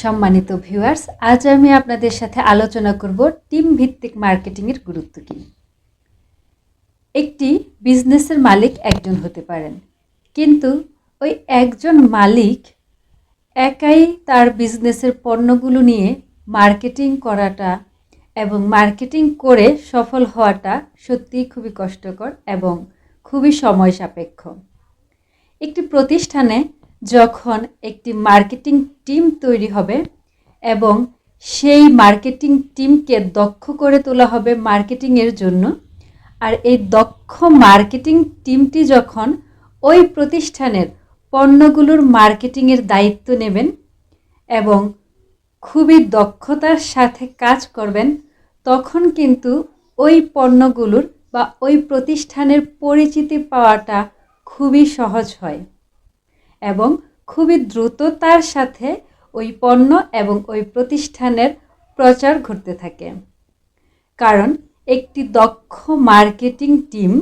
সম্মানিত ভিউয়ার্স আজ আমি আপনাদের সাথে আলোচনা করব টিম ভিত্তিক মার্কেটিংয়ের গুরুত্ব কী। একটি বিজনেসের মালিক একজন হতে পারেন, কিন্তু ওই একজন মালিক একাই তার বিজনেসের পণ্যগুলো নিয়ে মার্কেটিং করাটা এবং মার্কেটিং করে সফল হওয়াটা সত্যিই খুবই কষ্টকর এবং খুবই সময় সাপেক্ষ। একটি প্রতিষ্ঠানে যখন একটি মার্কেটিং টিম তৈরি হবে এবং সেই মার্কেটিং টিমকে দক্ষ করে তোলা হবে মার্কেটিংয়ের জন্য, আর এই দক্ষ মার্কেটিং টিমটি যখন ওই প্রতিষ্ঠানের পণ্যগুলোর মার্কেটিংয়ের দায়িত্ব নেবেন এবং খুবই দক্ষতার সাথে কাজ করবেন, তখন কিন্তু ওই পণ্যগুলোর বা ওই প্রতিষ্ঠানের পরিচিতি পাওয়াটা খুবই সহজ হয়। এবং খুবই দ্রুততার সাথে ওই পণ্য এবং ওই প্রতিষ্ঠানের প্রচার ঘটতে থাকে। কারণ একটি দক্ষ মার্কেটিং টিম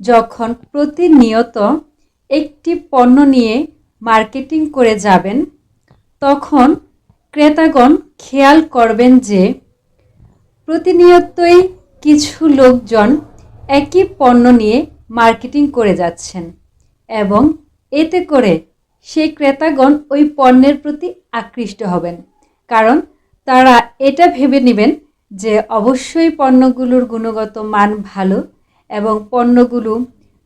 যখন প্রতিনিয়ত একটি পণ্য নিয়ে মার্কেটিং করে যাবেন, তখন ক্রেতাগণ খেয়াল করবেন যে প্রতিনিয়তই কিছু লোকজন একই পণ্য নিয়ে মার্কেটিং করে যাচ্ছেন এবং এতে করে সেই ক্রেতাগণ ওই পণ্যের প্রতি আকৃষ্ট হবেন। কারণ তারা এটা ভেবে নেবেন যে অবশ্যই পণ্যগুলোর গুণগত মান ভালো এবং পণ্যগুলো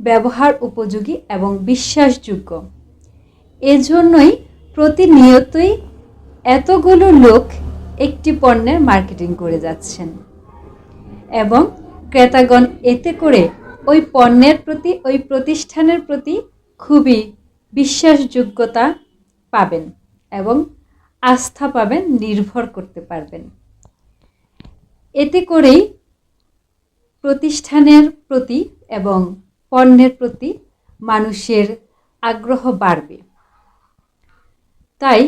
ব্যবহার উপযোগী এবং বিশ্বাসযোগ্য। এজন্যই প্রতিনিয়তই এতগুলো লোক একটি পণ্যের মার্কেটিং করে যাচ্ছেন এবং ক্রেতাগণ এতে করে ওই পণ্যের প্রতি, ওই প্রতিষ্ঠানের প্রতি খুবই বিশ্বাসযোগ্যতা পাবেন এবং আস্থা পাবেন, নির্ভর করতে পারবেন। এতে করেই প্রতিষ্ঠানের প্রতি এবং পণ্যের প্রতি মানুষের আগ্রহ বাড়বে। তাই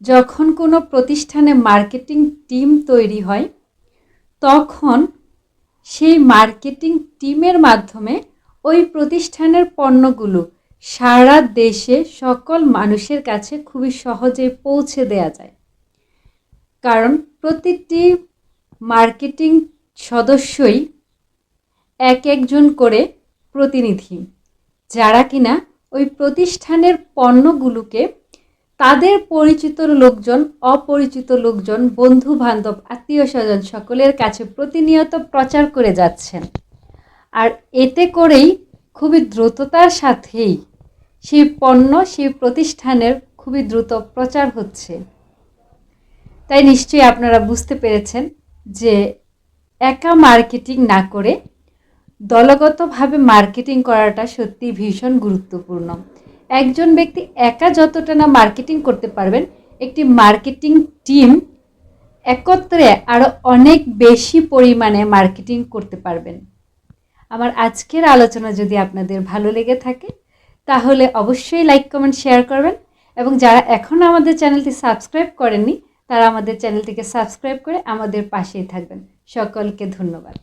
যখন কোনো প্রতিষ্ঠানে মার্কেটিং টিম তৈরি হয়, তখন সেই মার্কেটিং টিমের মাধ্যমে ওই প্রতিষ্ঠানের পণ্যগুলো সারা দেশে সকল মানুষের কাছে খুবই সহজে পৌঁছে দেয়া যায়। কারণ প্রতিটি মার্কেটিং সদস্যই এক একজন করে প্রতিনিধি। যারা কিনা ওই প্রতিষ্ঠানের পণ্যগুলোকে তাদের পরিচিত লোকজন, অপরিচিত লোকজন বন্ধু বান্ধব আত্মীয় স্বজন সকলের কাছে প্রতিনিয়ত প্রচার করে যাচ্ছেন। আর এতে করেই খুবই দ্রুততার সাথেই সেই পণ্য সেই প্রতিষ্ঠানের খুবই দ্রুত প্রচার হচ্ছে। তাই নিশ্চয়ই আপনারা বুঝতে পেরেছেন যে একা মার্কেটিং না করে দলগতভাবে মার্কেটিং করাটা সত্যি ভীষণ গুরুত্বপূর্ণ। একজন ব্যক্তি একা যতটা না মার্কেটিং করতে পারবেন, একটি মার্কেটিং টিম একত্রে আরও অনেক বেশি পরিমাণে মার্কেটিং করতে পারবেন। আমার আজকের আলোচনা যদি আপনাদের ভালো লেগে থাকে তাহলে অবশ্যই লাইক কমেন্ট শেয়ার করবেন। এবং যারা এখন আমাদের চ্যানেলটি সাবস্ক্রাইব করেননি, তারা আমাদের চ্যানেলটিকে সাবস্ক্রাইব করে আমাদের পাশেই থাকবেন। সকলকে ধন্যবাদ।